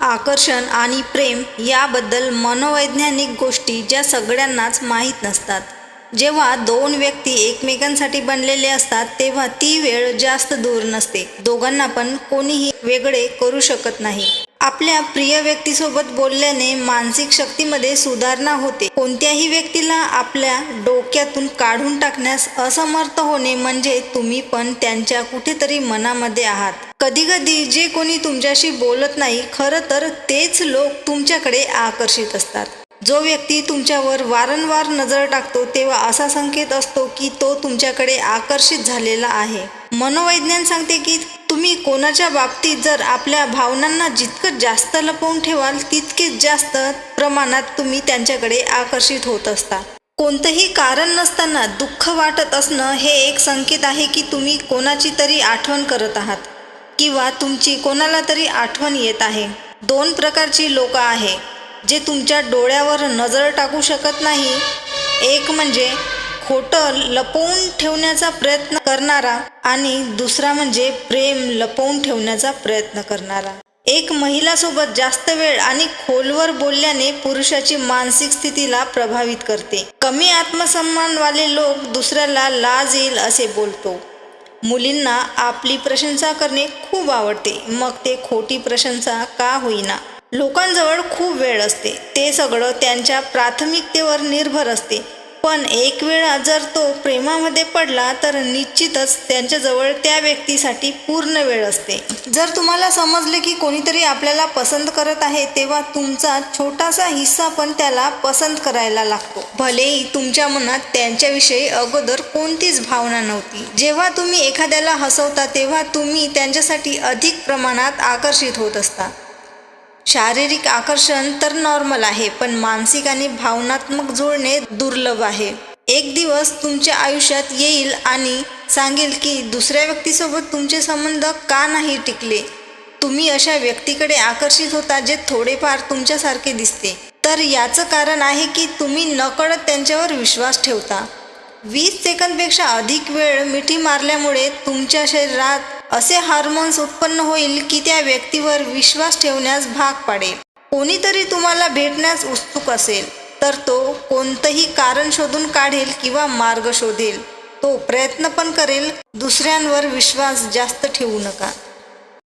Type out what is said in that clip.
आकर्षण आणि प्रेम याबद्दल मनोवैज्ञानिक गोष्टी ज्या सगळ्यांनाच माहीत नसतात. जेव्हा दोन व्यक्ती एकमेकांसाठी बनलेले असतात तेव्हा ती वेळ जास्त दूर नसते. दोघांना पण कोणीही वेगळे करू शकत नाही. आपल्या प्रिय व्यक्तीसोबत बोलल्याने मानसिक शक्तीमध्ये सुधारणा होते. कोणत्याही व्यक्तीला आपल्या डोक्यातून काढून टाकण्यास असमर्थ होणे म्हणजे तुम्ही पण त्यांच्या कुठेतरी मनामध्ये आहात. कधी कधी जे कोणी तुमच्याशी बोलत नाही खरं तर तेच लोक तुमच्याकडे आकर्षित असतात. जो व्यक्ती तुमच्यावर वारंवार नजर टाकतो तेव्हा असा संकेत असतो की तो तुमच्याकडे आकर्षित झालेला आहे. मनोवैज्ञान सांगते की तुम्ही कोणाच्या बाबतीत जर आपल्या भावनांना जितकं जास्त लपवून ठेवाल तितकेच जास्त प्रमाणात तुम्ही त्यांच्याकडे आकर्षित होत असता. कोणतंही कारण नसताना दुःख वाटत असणं हे एक संकेत आहे की तुम्ही कोणाची तरी आठवण करत आहात. किंवा तुमची कोणाला तरी आठवण येत आहे. दोन प्रकारची लोक आहे जे तुमच्या डोळ्यावर नजर टाकू शकत नाही. एक म्हणजे खोटं लपवून ठेवण्याचा प्रयत्न करणारा आणि दुसरा म्हणजे प्रेम लपवून ठेवण्याचा प्रयत्न करणारा. एक महिलासोबत जास्त वेळ आणि खोलवर बोलल्याने पुरुषाची मानसिक स्थितीला प्रभावित करते. कमी आत्मसन्मानवाले लोक दुसऱ्याला लाज येईल असे बोलतो. मुलींना आपली प्रशंसा करणे खूप आवडते. मग ते खोटी प्रशंसा का होईना. लोकांजवळ खूप वेळ असते. ते सगळं त्यांच्या प्राथमिकतेवर निर्भर असते. पण एक वेळा जर तो प्रेमामध्ये पडला तर निश्चितच त्यांच्याजवळ त्या व्यक्तीसाठी पूर्ण वेळ असते. जर तुम्हाला समजले की कोणीतरी आपल्याला पसंत करत आहे तेव्हा तुमचा छोटासा हिस्सा पण त्याला पसंत करायला लागतो. भलेही तुमच्या मनात त्यांच्याविषयी अगोदर कोणतीच भावना नव्हती. जेव्हा तुम्ही एखाद्याला हसवता तेव्हा तुम्ही त्यांच्यासाठी अधिक प्रमाणात आकर्षित होत असता. शारीरिक आकर्षण तर नॉर्मल आहे पण मानसिक आणि भावनात्मक जुळणे दुर्लभ आहे. एक दिवस तुमच्या आयुष्यात येईल आणि सांगेल की दुसऱ्या व्यक्तीसोबत तुमचे संबंध का नाही टिकले. तुम्ही अशा व्यक्तीकडे आकर्षित होता जे थोडेफार तुमच्यासारखे दिसते. तर याचं कारण आहे की तुम्ही नकळत त्यांच्यावर विश्वास ठेवता. वीस सेकंदपेक्षा अधिक वेळ मिठी मारल्यामुळे तुमच्या शरीरात असे हार्मोन्स उत्पन्न होईल की त्या व्यक्तीवर विश्वास ठेवण्यास भाग पाडेल. कोणीतरी तुम्हाला भेटण्यास उत्सुक असेल तर तो कोणतंही कारण शोधून काढेल किंवा मार्ग शोधेल. तो प्रयत्न पण करेल दुसऱ्यांवर विश्वास जास्त ठेवू नका.